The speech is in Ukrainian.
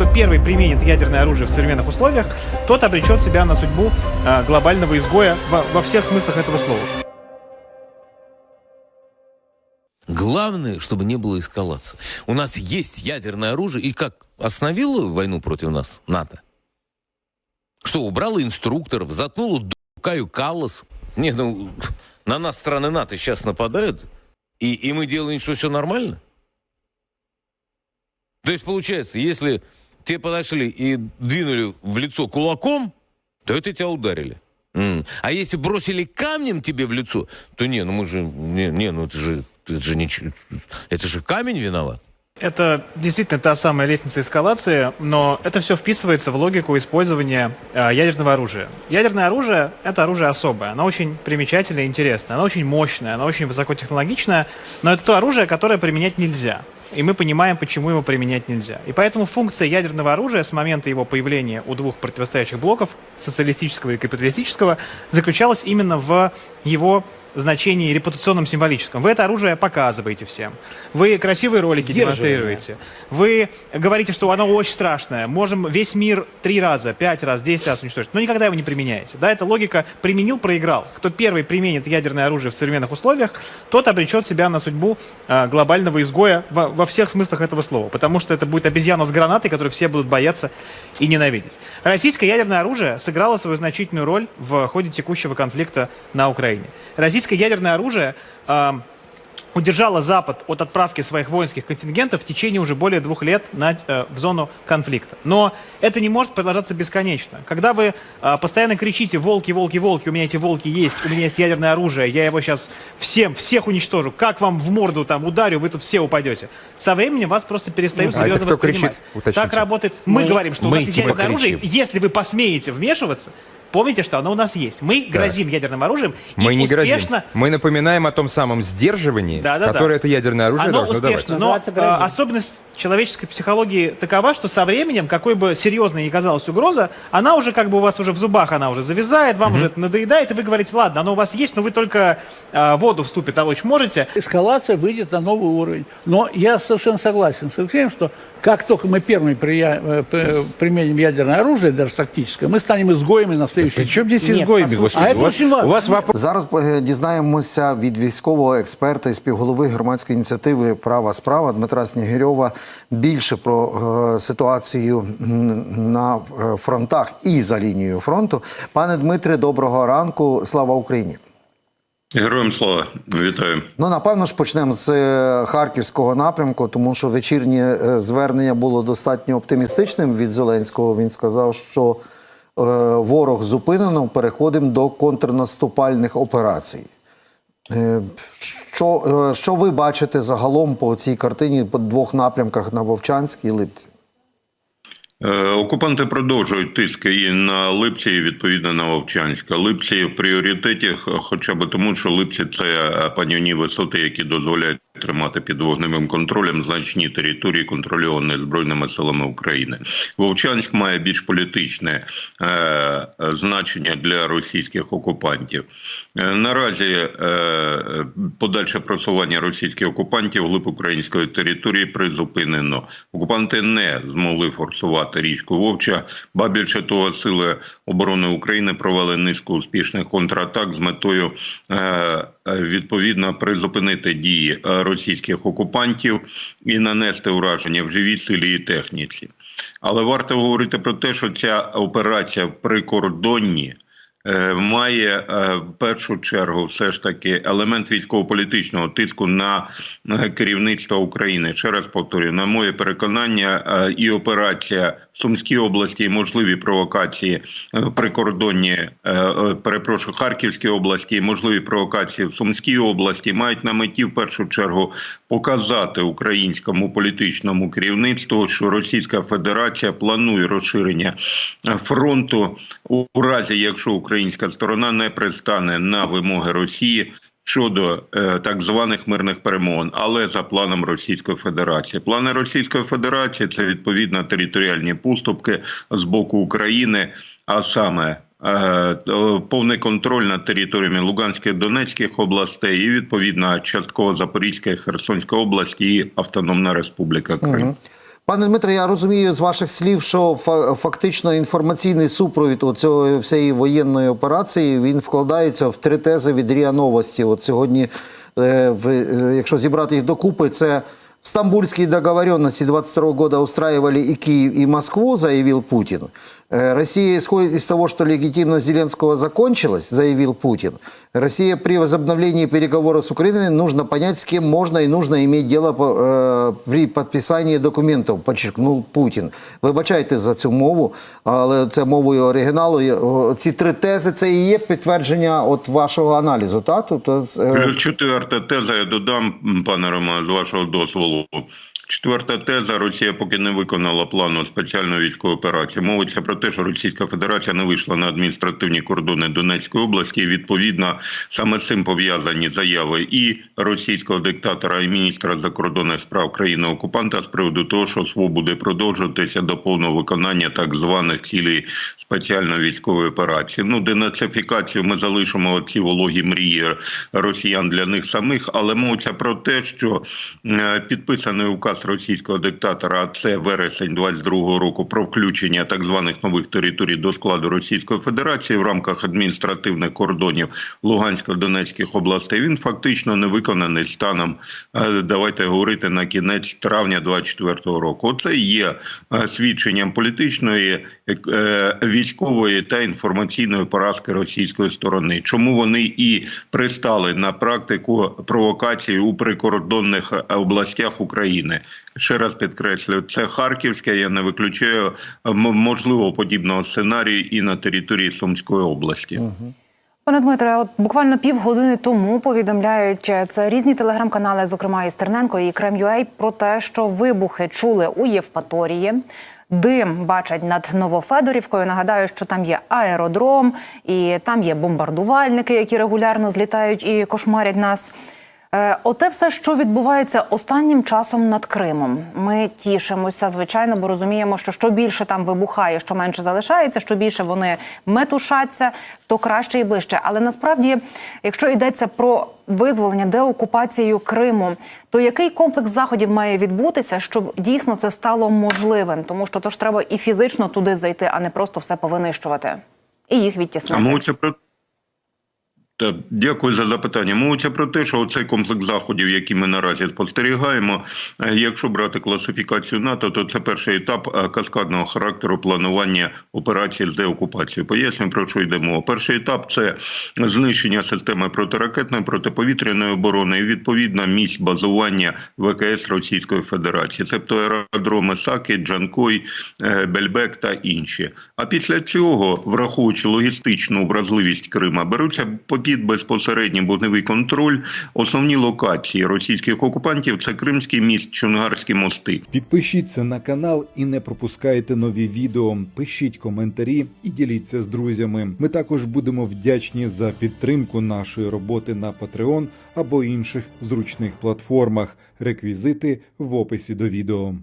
кто первый применит ядерное оружие в современных условиях, тот обречет себя на судьбу э, глобального изгоя во, во всех смыслах этого слова. Главное, чтобы не было эскалации. У нас есть ядерное оружие, и как остановило войну против нас НАТО? Что, убрало инструкторов, заткнуло Каю Каллас? Не, ну, на нас страны НАТО сейчас нападают, и, и мы делаем, что все нормально? То есть, получается, если тебе подошли и двинули в лицо кулаком, то это тебя ударили. М. А если бросили камнем тебе в лицо, то не, ну мы же, не, не ну это же, это же ничего, это же камень виноват. Это действительно та самая лестница эскалации, но это все вписывается в логику использования э, ядерного оружия. Ядерное оружие – это оружие особое, оно очень примечательное и интересное, оно очень мощное, оно очень высокотехнологичное, но это то оружие, которое применять нельзя. И мы понимаем, почему его применять нельзя. И поэтому функция ядерного оружия с момента его появления у двух противостоящих блоков, социалистического и капиталистического, заключалась именно в его значении репутационном символическом. Вы это оружие показываете всем. Вы красивые ролики демонстрируете. Вы говорите, что оно очень страшное. Можем весь мир три раза, пять раз, десять раз уничтожить. Но никогда его не применяете. Да, это логика применил, проиграл. Кто первый применит ядерное оружие в современных условиях, тот обречет себя на судьбу э, глобального изгоя во, во всех смыслах этого слова. Потому что это будет обезьяна с гранатой, которую все будут бояться и ненавидеть. Российское ядерное оружие сыграло свою значительную роль в ходе текущего конфликта на Украине. Российское ядерное оружие э, удержало Запад от отправки своих воинских контингентов в течение уже более двух лет на, э, в зону конфликта. Но это не может продолжаться бесконечно. Когда вы э, постоянно кричите «волки, волки, волки, у меня эти волки есть, у меня есть ядерное оружие, я его сейчас всем, всех уничтожу, как вам в морду там ударю, вы тут все упадете». Со временем вас просто перестают А это серьезно воспринимать. кричит? Уточните. Так работает. Мы, Мы- говорим, что у мы нас есть типа ядерное оружие. кричим. Если вы посмеете вмешиваться, помните, что оно у нас есть. Мы грозим ядерным оружием Мы и не грозим. успешно Мы напоминаем о том самом сдерживании, Да-да-да. которое это ядерное оружие оно должно давать. успешно, но Называется грозит. э, особенность человеческой психологии такова, что со временем, какой бы серьезной ни казалась угроза, она уже как бы у вас уже в зубах, она уже завязает, вам уже это надоедает, и вы говорите, ладно, оно у вас есть, но вы только э, воду вступит, а очень можете. эскалация выйдет на новый уровень. Но я совершенно согласен с Алексеем, что как только мы первыми прия- э, п- применим ядерное оружие, даже тактическое, мы станем изгоями на следующий Причем здесь Нет, изгоями, послушай, господи? А это у вас, очень важно. у вас вопрос... Зараз е, дізнаємося від військового експерта і співголови громадської ініціативи Права справа Дмитра Снігирьова Більше про е, ситуацію на е, фронтах і за лінією фронту. Пане Дмитре, доброго ранку. Слава Україні. Героям слава, вітаю. Ну, напевно ж, почнемо з е, харківського напрямку, тому що вечірнє звернення було достатньо оптимістичним від Зеленського. Він сказав, що е, ворог зупинено, переходимо до контрнаступальних операцій. Е, Що, е, що ви бачите загалом по цій картині по двох напрямках на Вовчанській і Липці? Е, Окупанти продовжують тиск і на Липці, і відповідно на Вовчанська. Липці в пріоритеті, хоча б тому, що Липці це панівні висоти, які дозволяють тримати під вогневим контролем значні території, контрольовані збройними силами України. Вовчанськ має більш політичне е, значення для російських окупантів. Е, наразі е, подальше просування російських окупантів глиб української території призупинено. Окупанти не змогли форсувати річку Вовча. Ба більше того, сили оборони України провели низку успішних контратак з метою е, відповідно призупинити дії е, російських окупантів і нанести ураження в живій силі і техніці. Але варто говорити про те, що ця операція в прикордонні. Е, Має е, в першу чергу все ж таки елемент військово-політичного тиску на е, керівництво України. Ще раз повторюю, на моє переконання, і операція в Сумській області, і можливі провокації прикордонні, перепрошую, Харківській області, і можливі провокації в Сумській області мають на меті в першу чергу показати українському політичному керівництву, що Російська Федерація планує розширення фронту у разі, якщо українська сторона не пристане на вимоги Росії. Щодо е, так званих мирних перемовин, але за планом Російської Федерації, плани Російської Федерації це відповідно територіальні поступки з боку України, а саме е, повний контроль над територіями Луганської Донецьких областей і відповідно частково Запорізької Херсонської області і Автономна Республіка Крим. Мгм. Пане Дмитре, я розумію з ваших слів, що фа- фактично інформаційний супровід цього всієї воєнної операції він вкладається в три тези від РІА Новості. От сьогодні, е, е, якщо зібрати їх докупи, це стамбульські договоренності 22 года устраивали і Київ, і Москву, заявил Путин. Э, Россия исходит из того, что легитимность Зеленского закончилась, заявил Путин. Россия при возобновлении переговоров с Украиной нужно понять, с кем можно и нужно иметь дело э, при підписанні документів, подчеркнув Путін. Вибачайте за цю мову, але це мовою оригіналу. Ці три тези це і є підтвердження от вашого аналізу. Так? Тобто, е, Плюс четверта теза, я додам, пане Романе, з вашого дозволу. Четверта теза: Росія поки не виконала плану спеціальної військової операції. Мовиться про те, що Російська Федерація не вийшла на адміністративні кордони Донецької області. І відповідно саме з цим пов'язані заяви і російського диктатора, і міністра закордонних справ країни окупанта з приводу того, що СВО буде продовжуватися до повного виконання так званих цілей спеціальної військової операції. Ну, денацифікацію ми залишимо ці вологі мрії росіян для них самих, але мовиться про те, що е, підписаний указ російського диктатора, а це вересень 22-го року, про включення так званих нових територій до складу Російської Федерації в рамках адміністративних кордонів Лугансько-Донецьких областей. Він фактично не виконаний станом. е, Давайте говорити на кінець травня 24-го року. Оце є е, свідченням політичної, військової та інформаційної поразки російської сторони. Чому вони і пристали на практику провокації у прикордонних е, областях України? Ще раз підкреслюю, це Харківське. Я не виключаю е, можливо подібного сценарію і на території Сумської області. Пане Дмитре, от буквально півгодини тому повідомляють е, це різні телеграм-канали, зокрема і Стерненко і Крем.ua, про те, що вибухи чули у Євпаторії. Дим бачать над Новофедорівкою. Нагадаю, що там є аеродром, і там є бомбардувальники, які регулярно злітають і кошмарять нас. Е, Оте все, що відбувається останнім часом над Кримом. Ми тішимося, звичайно, бо розуміємо, що що більше там вибухає, що менше залишається, що більше вони метушаться, то краще і ближче. Але насправді, якщо йдеться про визволення деокупацію Криму, то який комплекс заходів має відбутися, щоб дійсно це стало можливим? Тому що то ж треба і фізично туди зайти, а не просто все повинищувати і їх відтіснити. про та, дякую за запитання. Мовиться про те, що цей комплекс заходів, які ми наразі спостерігаємо, е, якщо брати класифікацію НАТО, то це перший етап е, каскадного характеру планування операції з деокупацією. Поясню про що йде мова. Перший етап це знищення системи протиракетної протиповітряної оборони і відповідно місць базування ВКС Російської Федерації, тобто аеродроми Саки, Джанкой, е, Бельбек та інші. А після цього, враховуючи логістичну вразливість Крима, беруться під безпосередній вогневий контроль. Основні локації російських окупантів це Кримський міст, Чонгарські мости. Підпишіться на канал і не пропускайте нові відео. Пишіть коментарі і діліться з друзями. Ми також будемо вдячні за підтримку нашої роботи на Patreon або інших зручних платформах. Реквізити в описі до відео.